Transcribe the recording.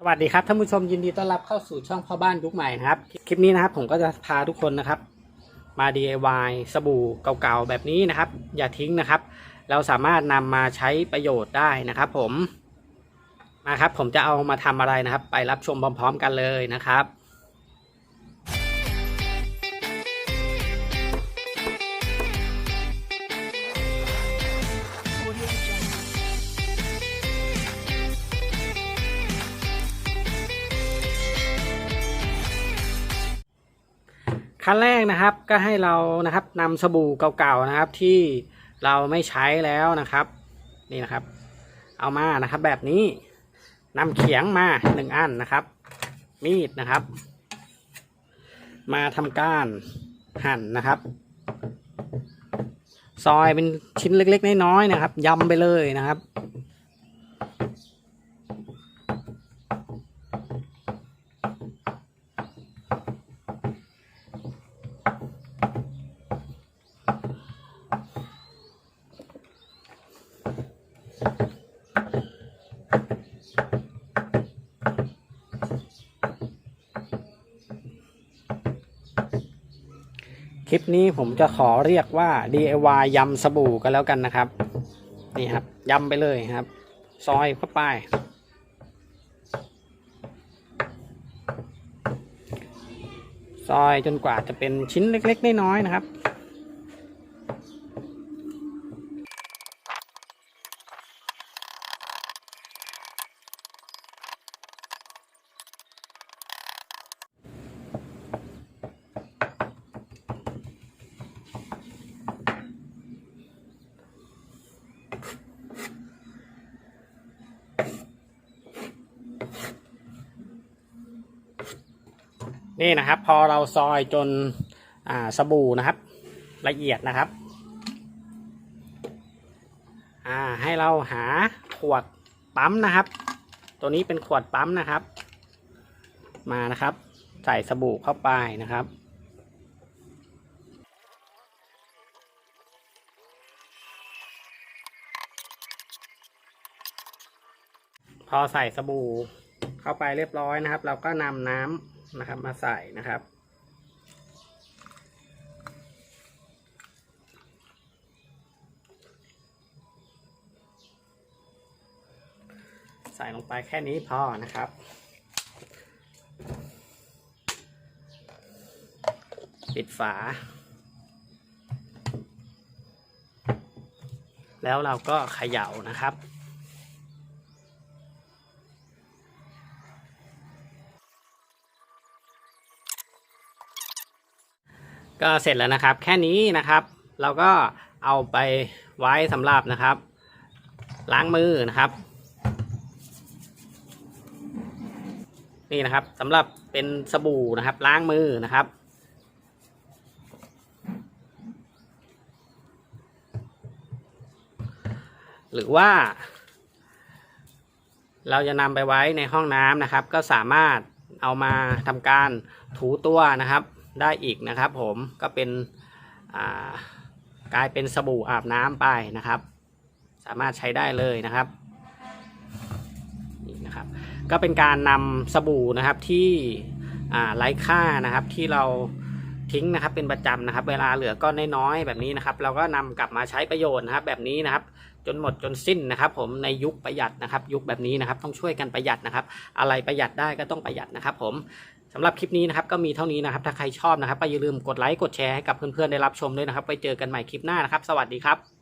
สวัสดีครับท่านผู้ชมยินดีต้อนรับเข้าสู่ช่องพ่อบ้านยุคใหม่นะครับ คลิปนี้นะครับผมก็จะพาทุกคนนะครับ มา DIY สบู่เก่าๆแบบนี้นะครับ อย่าทิ้งนะครับ เราสามารถนำมาใช้ประโยชน์ได้นะครับผมมาครับผมจะเอามาทำอะไรนะครับ ไปรับชมพร้อม ๆ กันเลยนะครับ ขั้นแรกนะครับก็ให้เรานะครับนำสบู่เก่าๆนะครับที่เราไม่ใช้แล้วนะครับ นี่นะครับ เอามานะครับ แบบนี้นำเขียงมาหนึ่งอันนะครับ มีดนะครับ มาทำการหั่นนะครับ ซอยเป็นชิ้นเล็กๆน้อยๆนะครับยำไปเลยนะครับ คลิปนี้ผมจะขอเรียกว่า DIY ยำสบู่กันแล้วกันนะครับ นี่ครับยำไปเลยครับ ซอยเข้าไป ซอยจนกว่าจะเป็นชิ้นเล็กๆน้อยๆนะครับ นี่นะครับ พอเราซอยจนอ่าสบู่นะครับ ละเอียดนะครับอ่าให้เราหาขวดปั๊มนะครับ ตัวนี้เป็นขวดปั๊มนะครับ มานะครับ ใส่สบู่เข้าไปนะครับพอใส่สบู่เข้าไปเรียบร้อยนะครับ เราก็นำน้ำ นะครับ มาใส่นะครับใส่ลงไปแค่นี้พอนะครับ ปิดฝา แล้วเราก็เขย่านะครับ ก็เสร็จแล้วนะครับ แค่นี้นะครับ เราก็เอาไปไว้สำหรับนะครับ ล้างมือนะครับ นี่นะครับสำหรับเป็นสบู่นะครับ ล้างมือนะครับหรือว่า เราจะนำไปไว้ในห้องน้ำนะครับ ก็สามารถเอามาทำการถูตัวนะครับ ได้อีกนะครับ ผมก็เป็นกลายเป็นสบู่อาบน้ำไปนะครับ สามารถใช้ได้เลยนะครับนี่นะครับ ก็เป็นการนำสบู่นะครับที่ไร้ค่านะครับที่เราทิ้งนะครับเป็นประจำนะครับ เวลาเหลือก้อนน้อยๆแบบนี้นะครับ เราก็นำกลับมาใช้ประโยชน์นะครับ แบบนี้นะครับ จนหมดจนสิ้นนะครับ ผมในยุคประหยัดนะครับ ยุคแบบนี้นะครับ ต้องช่วยกันประหยัดนะครับ อะไรประหยัดได้ก็ต้องประหยัดนะครับ ผมำหรับคลิปนี้นะครับก็มีเท่านี้นะครับ ถ้าใครชอบนะครับก็อย่าลืมกดไลค์กดแชร์ให้กับเพื่อนๆได้รับชมด้วยนะครับ ไปเจอกันใหม่คลิปหน้านะครับ สวัสดีครับ